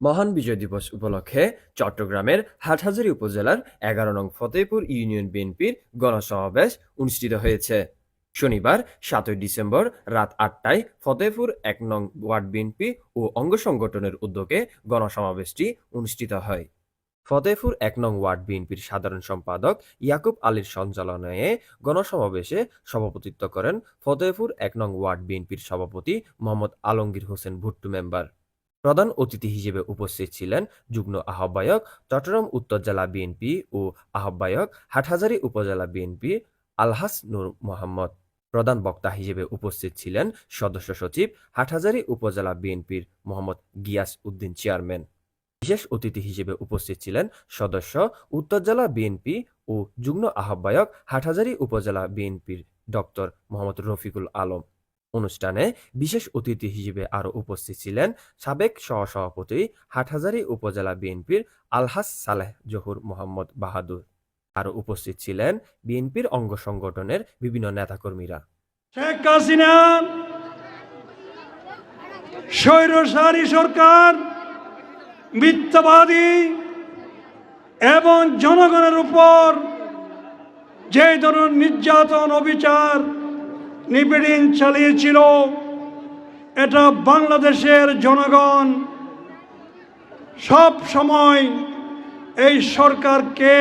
মহান বিজয় দিবস উপলক্ষে চট্টগ্রামের হাটহাজারী উপজেলার এগারো নং ফতেপুর ইউনিয়ন বিএনপির গণসমাবেশ অনুষ্ঠিত হয়েছে। শনিবার, সাতই ডিসেম্বর রাত আটটায় ফতেপুর এক নং ওয়ার্ড বিএনপি ও অঙ্গ সংগঠনের উদ্যোগে গণসমাবেশটি অনুষ্ঠিত হয়। ফতেপুর এক নং ওয়ার্ড বিএনপির সাধারণ সম্পাদক ইয়াকুব আলীর সঞ্চালনায় গণসমাবেশে সভাপতিত্ব করেন ফতেপুর এক নং ওয়ার্ড বিএনপির সভাপতি মোহাম্মদ আলমগীর হোসেন ভুট্টু মেম্বার। প্রধান অতিথি হিসেবে উপস্থিত ছিলেন যুগ্ম আহ্বায়ক চট্টগ্রাম উত্তর জেলা বিএনপি ও আহ্বায়ক হাটহাজারী উপজেলা বিএনপি আলহাস নূর মোহাম্মদ। প্রধান বক্তা হিসেবে উপস্থিত ছিলেন সদস্য সচিব হাটহাজারী উপজেলা বিএনপির মোহাম্মদ গিয়াস উদ্দিন চেয়ারম্যান। বিশেষ অতিথি হিসেবে উপস্থিত ছিলেন সদস্য উত্তর জেলা বিএনপি ও যুগ্ম আহ্বায়ক হাটহাজারী উপজেলা বিএনপির ডক্টর মোহাম্মদ রফিকুল আলম। অনুষ্ঠানে বিশেষ অতিথি হিসেবে আরও উপস্থিত ছিলেন সাবেক সহসভাপতি হাটহাজারী উপজেলা বিএনপির আলহাস সালেহ জহুর মোহাম্মদ বাহাদুর। আরও উপস্থিত ছিলেন বিএনপির অঙ্গ সংগঠনের বিভিন্ন নেতাকর্মীরা। শেখ হাসিনা স্বৈরশাহী সরকার, মিথ্যাবাদী এবং জনগণের উপর যে ধরনের নির্যাতন, অবিচার নিপীড়ন চালিয়েছিল। এটা বাংলাদেশের জনগণ। সব সময় এই সরকারকে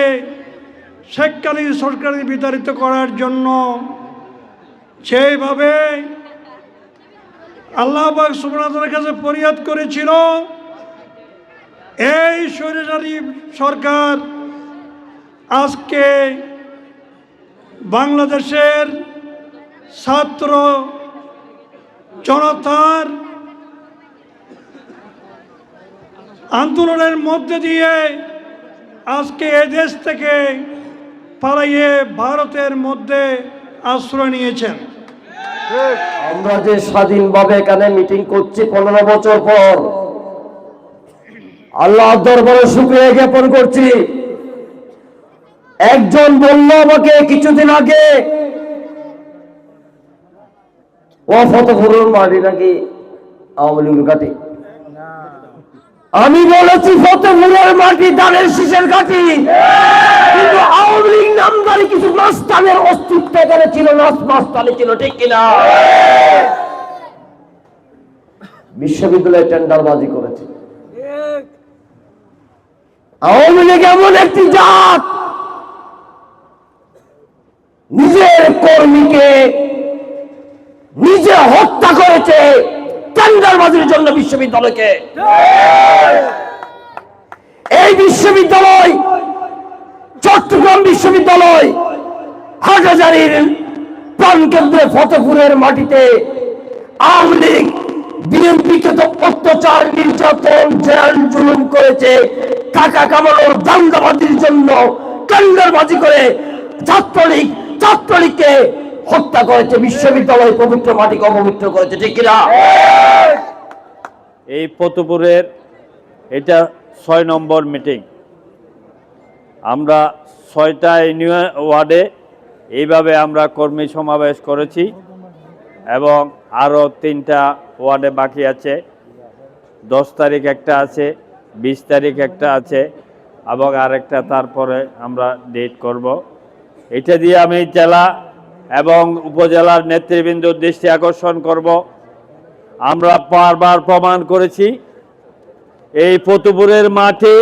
শেখকালীন সরকারকে বিতাড়িত করার জন্য সেইভাবে আল্লাহ সুবনাথের কাছে ফরিয়াদ করেছিল, এই স্বৈরাচারী সরকার আজকে বাংলাদেশের ছাত্র জনতার আন্দোলনের মধ্যে দিয়ে আজকে এ দেশ থেকে পালাইয়ে ভারতের মধ্যে আশ্রয় নিয়েছেন। আমরা যে স্বাধীনভাবে এখানে মিটিং করছি পনেরো বছর পর আল্লাহ দরবারে শুক্রিয়া জ্ঞাপন করছি। একজন বলল আমাকে কিছুদিন আগে ও নাকি আওয়ামী লীগের ঘাটি? আমি বলেছি ফতেপুরের মাটি দানের শীষের ঘাটি। কিন্তু আওয়ামী লীগ নামদারি কিছু নাস্তানের অস্তিত্ব এখানে ছিল নাস মাস্তানি ছিল, ঠিক কিনা? বিশ্ববিদ্যালয়ে টেন্ডারবাজি করেছে। আওয়ামী লীগ এমন একটি জাত নিজের হত্যা করেছে টেন্ডারবাজির জন্য বিশ্ববিদ্যালয়কে। এই বিশ্ববিদ্যালয়, চট্টগ্রাম বিশ্ববিদ্যালয়, হাটহাজারির প্রাণকেন্দ্রে ফতেপুরের মাটিতে আওয়ামী লীগ বিএনপিকে তো অত্যাচার, নির্যাতন, জেল, জুলুম করেছে। কামানোর দাঙ্গাবাজির জন্য টেন্ডারবাজি করে ছাত্রলীগ, ছাত্রলীগকে হত্যা করেছে, বিশ্ববিদ্যালয় পবিত্র মাটিকে অপবিত্র করেছে, ঠিক কিনা? এই পতুপুরের এটা ছয় নম্বর মিটিং। আমরা ছয়টা ওয়ার্ডে এইভাবে আমরা কর্মী সমাবেশ করেছি এবং আরও তিনটা ওয়ার্ডে বাকি আছে। দশ তারিখ একটা আছে, বিশ তারিখ একটা আছে এবং আরেকটা তারপরে আমরা ডেট করব। এটা দিয়ে আমি জেলা এবং উপজেলার নেতৃবৃন্দর দৃষ্টি আকর্ষণ করব। আমরা বারবার প্রমাণ করেছি, এই ফতুপুরের মাঠে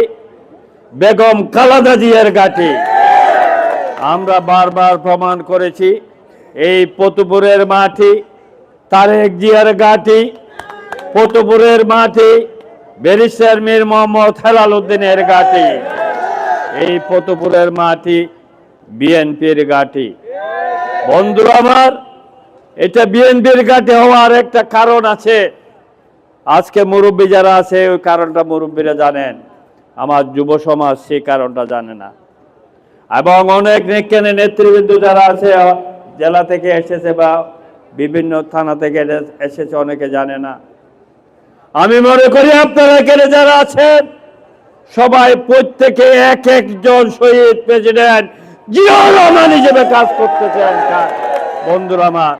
বেগম খালাদা জিয়ার ঘাটি। আমরা বারবার প্রমাণ করেছি, এই ফতুপুরের মাটি তারেক জিয়ার ঘাটি, ফতুপুরের মাটি ব্যারিস্টার মীর মোহাম্মদ হেলাল উদ্দিনের ঘাটি, এই ফতুপুরের মাটি বিএনপির ঘাটি। বন্ধু আমার, এটা বিএনপির ঘাটে হওয়ার একটা কারণ আছে। আজকে মুরব্বী যারা আছে, ওই কারণটা মুরব্বীরা জানেন। আমার যুব সমাজ সেই কারণটা জানে না। এবং অনেক নেকেনে নেতৃবৃন্দ যারা আছে জেলা থেকে এসেছে বা বিভিন্ন থানা থেকে এসেছে, অনেকে জানে না। আমি মনে করি আপনারা এখানে যারা আছেন, সবাই প্রত্যেকে এক একজন শহীদ প্রেসিডেন্ট জিয়া রহমান হিসেবে কাজ করতে চান বন্ধুরা আমার